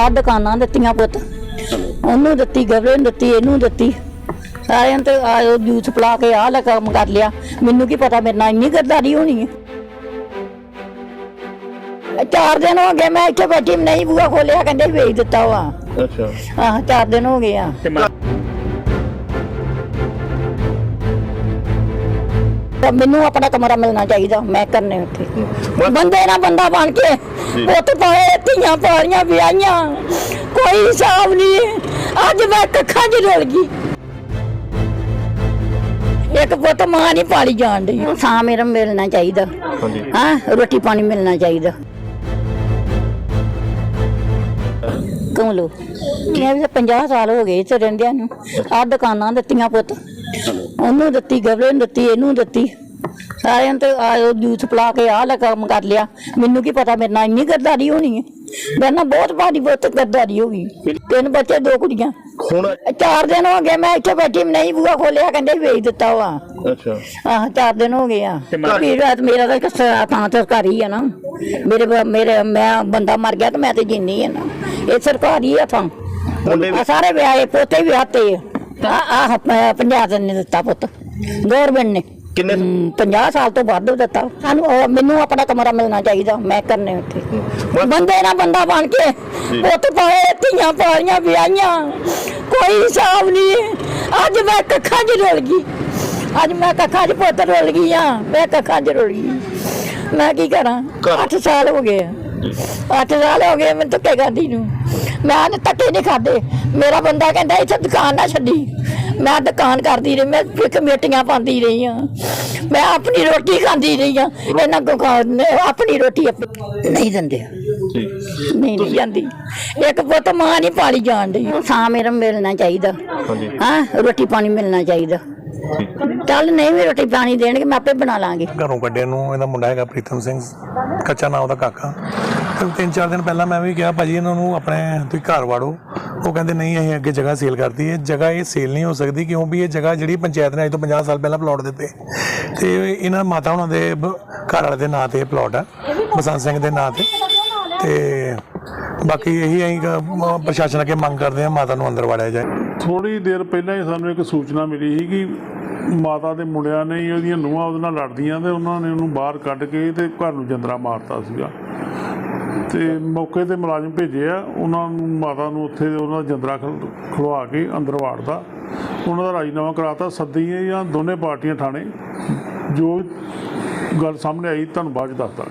ਆ ਦੁਕਾਨਾਂ ਦਿੱਤੀਆਂ ਪੁੱਤ। ਉਹਨੂੰ ਦਿੱਤੀ ਗਵਰੇ ਨੂੰ ਦਿੱਤੀ ਇਹਨੂੰ ਦਿੱਤੀ। ਸਾਰਿਆਂ ਤੇ ਆਇਓ ਜੂਸ ਪਲਾ ਕੇ ਆਹ ਲੈ ਕੰਮ ਕਰ ਲਿਆ। ਮੈਨੂੰ ਕੀ ਪਤਾ ਮੇਰੇ ਨਾਲ ਇੰਨੀ ਗੱਦਾਰੀ ਹੋਣੀ ਹੈ। ਚਾਰ ਦਿਨ ਹੋ ਗਏ ਮੈਂ ਇੱਥੇ ਬੈਠੀ ਨਹੀਂ ਬੂਆ ਖੋਲਿਆ ਕਹਿੰਦੇ ਵੇਚ ਦਿੱਤਾ ਵਾ। ਅੱਛਾ। ਆਹ ਚਾਰ ਦਿਨ ਹੋ ਗਏ ਆ। ਮੈਨੂੰ ਆਪਣਾ ਕਮਰਾ ਮਿਲਣਾ ਚਾਹੀਦਾ ਮੈਂ ਕਰਨੇ ਉੱਥੇ। ਬੰਦੇ ਨਾ ਬੰਦਾ ਬਣ ਕੇ। ਪੁੱਤ ਪਾਏ ਧੀਆਂ ਪਾਲੀਆਂ ਵਿਆਹੀਆਂ। ਕੋਈ ਹਿਸਾਬ ਨਹੀਂ ਅੱਜ ਮੈਂ ਕੱਖਾਂ 'ਚ ਰੁਲ ਗਈ। ਇੱਕ ਪੁੱਤ ਮਾਂ ਨਹੀਂ ਪਾਲੀ ਜਾਣ ਦੀ ਸਾਂ ਮੇਰਾ ਮਿਲਣਾ ਚਾਹੀਦਾ। ਹਾਂਜੀ। ਹਾਂ ਰੋਟੀ ਪਾਣੀ ਮਿਲਣਾ ਚਾਹੀਦਾ। ਕਮਲੋ ਇਹ ਵੀ 50 ਸਾਲ ਹੋ ਗਏ ਇੱਥੇ ਰਹਿੰਦਿਆਂ ਨੂੰ। ਆ ਦੁਕਾਨਾਂ ਦਿੱਤੀਆਂ ਪੁੱਤ। ਉਹਨੂੰ ਦਿੱਤੀ ਗਵਰੇ ਨੂੰ ਦਿੱਤੀ ਇਹਨੂੰ ਦਿੱਤੀ। ਸਾਰਿਆਂ ਤੇ ਆਇਓ ਜੂਸ ਪਲਾ ਕੇ ਆਹ ਲੈ ਕੰਮ ਕਰ ਲਿਆ। ਮੈਨੂੰ ਕੀ ਪਤਾ ਮੇਰੇ ਨਾਲ ਇੰਨੀ ਗੱਦਾਰੀ ਹੋਣੀ ਹੈ। ਮੇਰੇ ਨਾਲ ਬਹੁਤ ਭਾਰੀ ਬਹੁਤ ਗੱਦਾਰੀ ਹੋ ਗਈ। ਤਿੰਨ ਬੱਚੇ ਦੋ ਕੁੜੀਆਂ। ਹੁਣ ਇਹ ਚਾਰ ਦਿਨ ਹੋ ਗਏ ਮੈਂ ਇੱਥੇ ਬੈਠੀ ਨਹੀਂ ਬੂਆ ਖੋਲਿਆ ਕਹਿੰਦੇ ਵੇਚ ਦਿੱਤਾ ਵਾ। ਅੱਛਾ। ਆਹ ਚਾਰ ਦਿਨ ਹੋ ਗਏ ਆ। ਤੇ ਮਾਂ- ਮੇਰਾ ਮੇਰਾ ਤਾਂ ਇੱਕ ਸ- ਥਾਂ ਸਰਕਾਰੀ ਆ ਨਾ। ਮੇਰੇ ਬ- ਮੇਰੇ ਮੈਂ ਬੰਦਾ ਮਰ ਗਿਆ ਤੇ ਮੈਂ ਤੇ ਜਿੰਨੀ ਆ ਨਾ। ਇਹ ਸਰਕਾਰੀ ਆ ਥਾਂ। ਮੁੰਡੇ ਆਹ ਸਾਰੇ ਵਿਆਹੇ ਪੋਤੇ ਵੀ ਆਤੇ ਆ। ਆਹ ਪੰਜਾਬ ਨੇ ਦਿੱਤਾ ਪੁੱਤ। ਗੌਰਮੈਂਟ ਨੇ। ਕਿੰਨੇ ਹਮ, 50 ਸਾਲ ਤੋਂ ਵੱਧ ਦਿੱਤਾ। ਸਾਨੂੰ ਉਹ- ਮੈਨੂੰ ਆਪਣਾ ਕਮਰਾ ਮਿਲਣਾ ਚਾਹੀਦਾ ਮੈਂ ਕਰਨੇ ਉੱਥੇ। ਬੰਦੇ ਨਾ ਬੰਦਾ ਬਣ ਕੇ ਜੀ। ਪੁੱਤ ਪਾਏ ਧੀਆਂ ਪਾਲੀਆਂ ਵਿਆਹੀਆਂ। ਕੋਈ ਹਿਸਾਬ ਨਹੀਂ। ਅੱਜ ਮੈਂ ਕੱਖਾਂ 'ਚ ਰੁਲ ਗਈ। ਅੱਜ ਮੈਂ ਕੱਖਾਂ 'ਚ ਪੁੱਤ ਰੁਲ ਗਈ ਆ। ਮੈਂ ਕੱਖਾਂ 'ਚ ਰੁਲ ਗਈ। ਮੈਂ ਕੀ ਕਰਾਂ? ਘਰ- 8 ਸਾਲ ਹੋ ਗਏ ਆ। ਅੱਠ ਸਾਲ ਹੋ ਗਏ ਮੈਨੂੰ ਧੱਕੇ ਖਾਂਦੀ ਨੂੰ। ਮੈਂ ਨੇ ਧੱਕੇ ਨਹੀਂ ਖਾਦੇ ਮੇਰਾ ਬੰਦਾ ਕਹਿੰਦਾ ਇੱਥੇ ਦੁਕਾਨ ਨਾ ਛੱਡੀ। ਮੈਂ ਦੁਕਾਨ ਕਰਦੀ ਰਹੀ ਮੈਂ ਕਮੇਟੀਆਂ ਪਾਉਂਦੀ ਰਹੀ ਆ ਮੈਂ ਆਪਣੀ ਰੋਟੀ ਖਾਂਦੀ ਰਹੀ ਆ ਇਹਨਾਂ ਕੋ ਆਪਣੀ ਰੋਟੀ ਆਪ- ਨਹੀਂ ਦਿੰਦੇ। ਨਹੀਂ ਨਹੀਂ ਜਾਂਦੀ। ਇੱਕ ਪੁੱਤ ਮਾਂ ਨਹੀਂ ਪਾਲੀ ਜਾਣ ਦੀ ਸਾਂ ਮੇਰਾ ਮਿਲਣਾ ਚਾਹੀਦਾ। ਹਾਂਜੀ। ਹਾਂ ਰੋਟੀ ਪਾਣੀ ਮਿਲਣਾ ਚਾਹੀਦਾ। ਚੱਲ ਨਹੀਂ ਵੀ ਰੋਟੀ ਪਾਣੀ ਦੇਣਗੇ ਮੈਂ ਆਪੇ ਬਣਾ ਲਾਂਗੇ। ਘਰੋਂ ਕੱਢਿਆ ਨੂੰ ਇਹਦਾ ਮੁੰਡਾ ਹੈਗਾ ਪ੍ਰੀਤਮ ਸਿੰਘ ਕੱਚਾ ਨਾਮ ਉਹਦਾ ਕਾਕਾ। ਤਿੰਨ ਚਾਰ ਦਿਨ ਪਹਿਲਾਂ ਮੈਂ ਵੀ ਕਿਹਾ, ਭਾਜੀ, ਇਹਨਾਂ ਨੂੰ ਆਪਣੇ ਤੁਸੀਂ ਘਰ ਵਾੜੋ। ਉਹ ਕਹਿੰਦੇ, ਨਹੀਂ, ਅਸੀਂ ਅੱਗੇ ਜਗ੍ਹਾ ਸੇਲ ਕਰਤੀ ਹੈ। ਜਗ੍ਹਾ ਇਹ ਸੇਲ ਨਹੀਂ ਹੋ ਸਕਦੀ ਕਿਉਂ ਵੀ ਇਹ ਜਗ੍ਹਾ ਜਿਹੜੀ ਪੰਚਾਇਤ ਨੇ ਅੱਜ ਤੋਂ 50 ਸਾਲ ਪਹਿਲਾਂ ਪਲਾਟ ਦਿੱਤੇ। ਤੇ ਇਹਨਾਂ ਮਾਤਾ ਉਹਨਾਂ ਦੇ ਘਰ ਵਾਲੇ ਦੇ ਨਾਂ ਤੇ ਇਹ ਪਲਾਟ ਆ, ਬਸੰਤ ਸਿੰਘ ਦੇ ਨਾਂ ਤੇ। ਤੇ ਬਾਕੀ ਇਹੀ ਅਸੀਂ ਪ੍ਰਸ਼ਾਸਨ ਅੱਗੇ ਮੰਗ ਕਰਦੇ ਹਾਂ ਮਾਤਾ ਨੂੰ ਅੰਦਰ ਵਾੜਿਆ ਜਾਏ। ਥੋੜੀ ਦੇਰ ਪਹਿਲਾਂ ਹੀ ਸਾਨੂੰ ਇੱਕ ਸੂਚਨਾ ਮਿਲੀ ਸੀ ਕਿ ਮਾਤਾ ਦੇ ਮੁੰਡਿਆਂ ਨੇ ਉਹਦੀਆਂ ਨੂੰਹਾਂ ਉਹਦੇ ਨਾਲ ਲੜਦੀਆਂ ਤੇ ਉਹਨਾਂ ਨੇ ਉਹਨੂੰ ਬਾਹਰ ਕੱਢ ਕੇ ਤੇ ਘਰ ਨੂੰ ਜੰਦਰਾ ਮਾਰਤਾ ਸੀਗਾ। ਤੇ ਮੌਕੇ ਤੇ ਮੁਲਾਜ਼ਮ ਭੇਜੇ ਆ। ਉਹਨਾਂ ਨੂੰ, ਮਾਤਾ ਨੂੰ ਉੱਥੇ ਉਹਨਾਂ ਦਾ ਜੰਦਰਾ ਖਲਵਾ ਕੇ ਅੰਦਰ ਵਾੜਦਾ ਉਹਨਾਂ ਦਾ ਰਾਜੀਨਾਮਾ ਕਰਾਤਾ। ਸੱਦੀ ਜਾਂ ਦੋਨੇ ਪਾਰਟੀਆਂ ਥਾਣੇ। ਜੋ ਗੱਲ ਸਾਹਮਣੇ ਆਈ ਤੁਹਾਨੂੰ ਬਾਅਦ ਦੱਸਦਾ